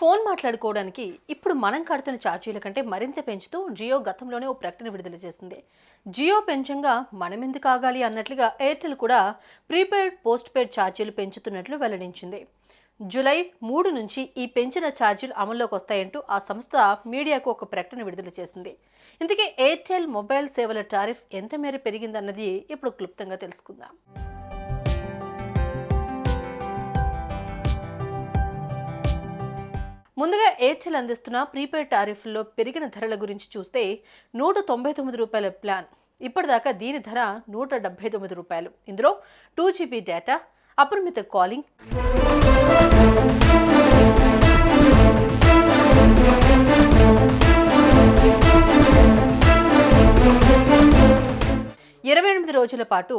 Phone మాట్లాడుకోవడానికి ఇప్పుడు మనం కడుతున్న ఛార్జీల కంటే మరింత పెంచుతూ జియో గతంలోనే ఓ ప్రకటన విడుదల చేసింది. జియో పెంచంగా మనం ఎందుకు ఆగాలి అన్నట్లుగా ఎయిర్టెల్ కూడా ప్రీపెయిడ్ పోస్ట్ పెయిడ్ ఛార్జీలు పెంచుతున్నట్లు వెల్లడించింది. జులై మూడు నుంచి ఈ పెంచిన ఛార్జీలు అమల్లోకి వస్తాయంటూ ఆ సంస్థ మీడియాకు ఒక ప్రకటన విడుదల చేసింది. ఇందుకే ఎయిర్టెల్ మొబైల్ సేవల టారిఫ్ ఎంత మేర పెరిగిందన్నది ఇప్పుడు క్లుప్తంగా తెలుసుకుందాం. ముందుగా ఎయిర్టెల్ అందిస్తున్న ప్రీపెయిడ్ టారిఫ్లో పెరిగిన ధరల గురించి చూస్తే నూట తొంభై తొమ్మిది రూపాయల ప్లాన్. ఇప్పటిదాకా దీని ధర నూట డెబ్బై తొమ్మిది రూపాయలు. ఇందులో టూ జీబీ డేటా అపరిమిత కాలింగ్. ఇరవై ఎనిమిది రోజుల పాటు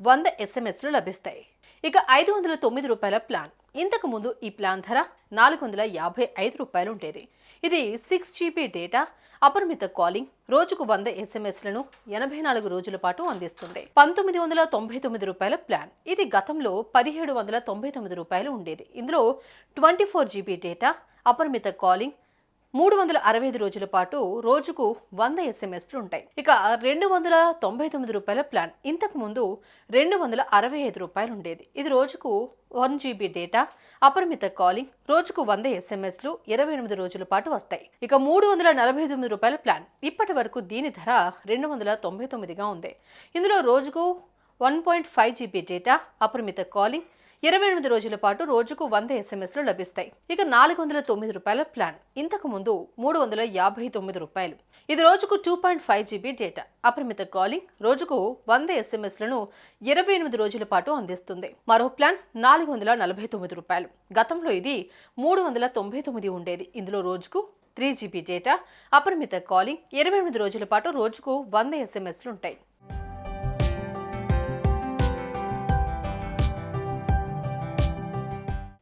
వంద ఎస్ఎంఎస్లు లభిస్తాయి. ఇక ఐదు వందల తొమ్మిది రూపాయల ప్లాన్. ఇంతకు ముందు ఈ ప్లాన్ ధర నాలుగు వందల యాభై ఐదు రూపాయలు ఉండేది. ఇది సిక్స్ జీబీ డేటా అపరిమిత కాలింగ్ రోజుకు వంద ఎస్ఎంఎస్లను ఎనభై నాలుగు రోజుల పాటు అందిస్తుంది. పంతొమ్మిది వందల తొంభై తొమ్మిది రూపాయల ప్లాన్. ఇది గతంలో పదిహేడు వందల తొంభై తొమ్మిది రూపాయలు ఉండేది. ఇందులో ట్వంటీ ఫోర్ జీబీ డేటా అపరిమిత కాలింగ్ మూడు వందల అరవై ఐదు రోజుల పాటు రోజుకు వంద ఎస్ఎంఎస్లు ఉంటాయి. ఇక రెండు వందల తొంభై తొమ్మిది రూపాయల ప్లాన్. ఇంతకు ముందు రెండు వందల అరవై ఐదు రూపాయలు ఉండేది. ఇది రోజుకు వన్ జీబీ డేటా అపరిమిత కాలింగ్ రోజుకు వంద ఎస్ఎంఎస్లు ఇరవై ఎనిమిది రోజుల పాటు వస్తాయి. ఇక మూడు వందల నలభై తొమ్మిది రూపాయల ప్లాన్. ఇప్పటి వరకు దీని ధర రెండు వందల తొంభై తొమ్మిదిగా ఉంది. ఇందులో రోజుకు one point five GB data అపరిమిత కాలింగ్ ఇరవై ఎనిమిది రోజుల పాటు రోజుకు వంద ఎస్ఎంఎస్లు లభిస్తాయి. ఇక నాలుగు వందల తొమ్మిది రూపాయల ప్లాన్. ఇంతకు ముందు మూడు వందల యాభై తొమ్మిది రూపాయలు. ఇది రోజుకు two point five GB data అపరిమిత కాలింగ్ రోజుకు వంద ఎస్ఎంఎస్లను ఇరవై ఎనిమిది రోజుల పాటు అందిస్తుంది. మరో ప్లాన్ నాలుగు వందల నలభై తొమ్మిది రూపాయలు. గతంలో ఇది మూడు వందల తొంభై తొమ్మిది ఉండేది. ఇందులో రోజుకు త్రీ జీబీ డేటా అపరిమిత కాలింగ్ ఇరవై ఎనిమిది రోజుల పాటు రోజుకు వంద ఎస్ఎంఎస్లు ఉంటాయి.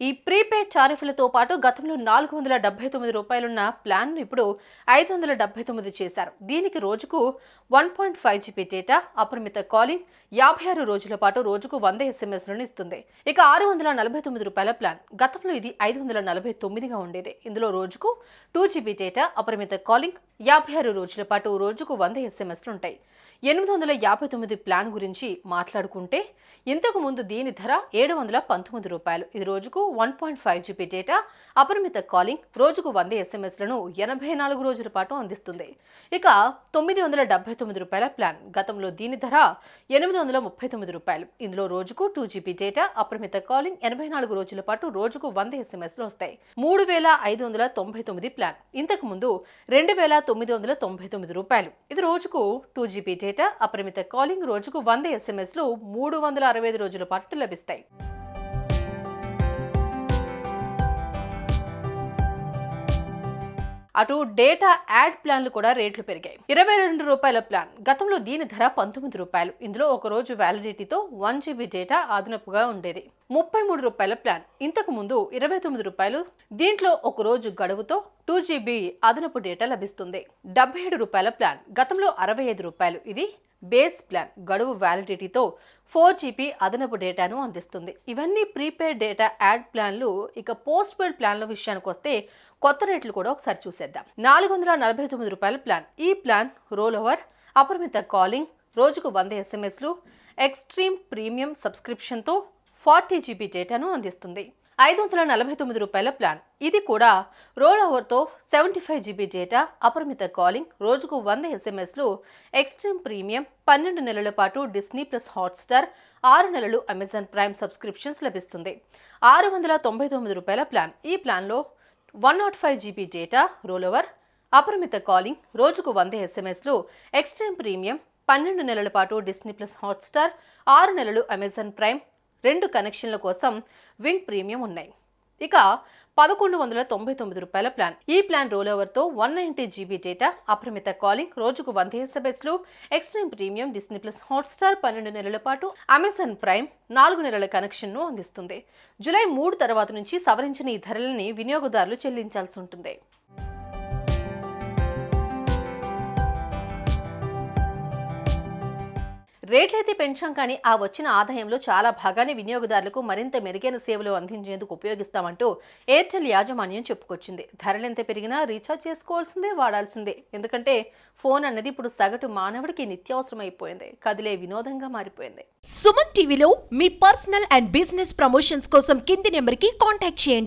ఈ ప్రీపెయిడ్ టారిఫ్లతో పాటు గతంలో నాలుగు వందల డెబ్బై తొమ్మిది రూపాయలున్న ప్లాన్ను ఇప్పుడు ఐదు వందల డెబ్బై తొమ్మిది చేశారు. దీనికి రోజుకు one point five GB data అపరిమిత కాలింగ్ యాభై ఆరు రోజుల పాటు రోజుకు వంద ఎస్ఎంఎస్లను ఇస్తుంది. ఇక ఆరు వందల నలభై తొమ్మిది రూపాయల ప్లాన్. గతంలో ఇది ఐదు వందల నలభై తొమ్మిదిగా ఉండేది. ఇందులో రోజుకు టూ జీబీ డేటా అపరిమిత కాలింగ్ యాభై ఆరు రోజుల పాటు రోజుకు వంద ఎస్ఎంఎస్లు ఉంటాయి. ఎనిమిది వందల యాభై తొమ్మిది ప్లాన్ గురించి మాట్లాడుకుంటే ఇంతకు ముందు దీని ధర ఏడు వందల పంతొమ్మిది రూపాయలు. ఇది రోజుకు one point five GB data అపరిమిత కాలింగ్ రోజుకు వంద ఎస్ఎంఎస్లను ఎనభై నాలుగు రోజుల పాటు అందిస్తుంది. ఇక తొమ్మిది వందల డెబ్బై తొమ్మిది రూపాయల ప్లాన్. గతంలో దీని ధర ఎనిమిది వందల ముప్పై తొమ్మిది రూపాయలు. ఇందులో రోజుకు టూ జీబీ డేటా అపరిమిత కాలింగ్ ఎనభై నాలుగు రోజుల పాటు రోజుకు వంద ఎస్ఎంఎస్లు వస్తాయి. మూడు వేల ఐదు వందల తొంభై తొమ్మిది ప్లాన్. ఇంతకు ముందు రెండు వేల తొమ్మిది వందల తొంభై తొమ్మిది రూపాయలు. ఇది రోజుకు టూ జీబీ డేటా అపరిమిత కాలింగ్ రోజుకు వంద ఎస్ఎంఎస్లు మూడు వందల అరవై ఐదు రోజుల పాటు లభిస్తాయి. అటు డేటా యాడ్ ప్లాన్లు కూడా రేట్లు పెరిగాయి. ఇరవై రెండు రూపాయల ప్లాన్. గతంలో దీని ధర పంతొమ్మిది రూపాయలు. ఇందులో ఒక రోజు వ్యాలిడిటీతో వన్ జీబీ డేటా అదనపుగా ఉండేది. ముప్పై మూడు రూపాయల ప్లాన్. ఇంతకు ముందు ఇరవై తొమ్మిది రూపాయలు. దీంట్లో ఒక రోజు గడువుతో టూ జీబీ అదనపు డేటా లభిస్తుంది. డెబ్బై ఏడు రూపాయల ప్లాన్. గతంలో అరవై ఐదు రూపాయలు. ఇది బేస్ ప్లాన్ గడువు వ్యాలిడిటీతో ఫోర్ జీబీ అదనపు డేటాను అందిస్తుంది. ఇవన్నీ ప్రీపెయిడ్ డేటా యాడ్ ప్లాన్లు ఇక పోస్ట్ పెయిడ్ ప్లాన్ల విషయానికి వస్తే కొత్త రేట్లు కూడా ఒకసారి చూసేద్దాం. నాలుగు వందల నలభై తొమ్మిది రూపాయల ప్లాన్. ఈ ప్లాన్ రోల్ ఓవర్ అపరిమిత కాలింగ్ రోజుకు వంద ఎస్ఎంఎస్లు ఎక్స్ట్రీమ్ ప్రీమియం సబ్స్క్రిప్షన్తో ఫార్టీ జీబీ డేటాను అందిస్తుంది. ఐదు వందల నలభై తొమ్మిది రూపాయల ప్లాన్. ఇది కూడా రోల్ ఓవర్తో సెవెంటీ ఫైవ్ జీబీ డేటా అపరిమిత కాలింగ్ రోజుకు వంద ఎస్ఎంఎస్లు ఎక్స్ట్రీమ్ ప్రీమియం పన్నెండు నెలల పాటు డిస్నీ ప్లస్ హాట్స్టార్ ఆరు నెలలు అమెజాన్ ప్రైమ్ సబ్స్క్రిప్షన్స్ లభిస్తుంది. ఆరు వందల తొంభై తొమ్మిది రూపాయల ప్లాన్. ఈ ప్లాన్లో one nought five GB data roll over అపరిమిత కాలింగ్ రోజుకు వంద ఎస్ఎంఎస్లు ఎక్స్ట్రీమ్ ప్రీమియం పన్నెండు నెలల పాటు డిస్నీ ప్లస్ హాట్స్టార్ ఆరు నెలలు అమెజాన్ ప్రైమ్ రెండు కనెక్షన్ల కోసం వింగ్ ప్రీమియం ఉన్నాయి. ఇక పదకొండు వందల తొంభై తొమ్మిది రూపాయల ప్లాన్. ఈ ప్లాన్ రోల్ ఓవర్తో వన్ నైంటీ జీబీ డేటా అపరిమిత కాలింగ్ రోజుకు వంద ఎస్ఎంఎస్లు extreme premium Disney plus Hotstar పన్నెండు నెలల పాటు అమెజాన్ ప్రైమ్ నాలుగు నెలల కనెక్షన్ను అందిస్తుంది. జూలై మూడు తర్వాత నుంచి సవరించిన ఈ ధరలని వినియోగదారులు చెల్లించాల్సి ఉంటుంది. రేట్లయితే పెంచాం కానీ ఆ వచ్చిన ఆదాయంలో చాలా భాగాన్ని వినియోగదారులకు మరింత మెరుగైన సేవలు అందించేందుకు ఉపయోగిస్తామంటూ ఎయిర్టెల్ యాజమాన్యం చెప్పుకొచ్చింది. ధరలు ఎంత పెరిగినా రీఛార్జ్ చేసుకోవాల్సిందే వాడాల్సిందే. ఎందుకంటే ఫోన్ అన్నది ఇప్పుడు సగటు మానవుడికి నిత్యావసరం అయిపోయింది కదిలే వినోదంగా మారిపోయింది. సుమన్ టీవీలో మీ పర్సనల్ అండ్ బిజినెస్ ప్రమోషన్స్ కోసం కింది నెంబర్కి కాంటాక్ట్ చేయండి.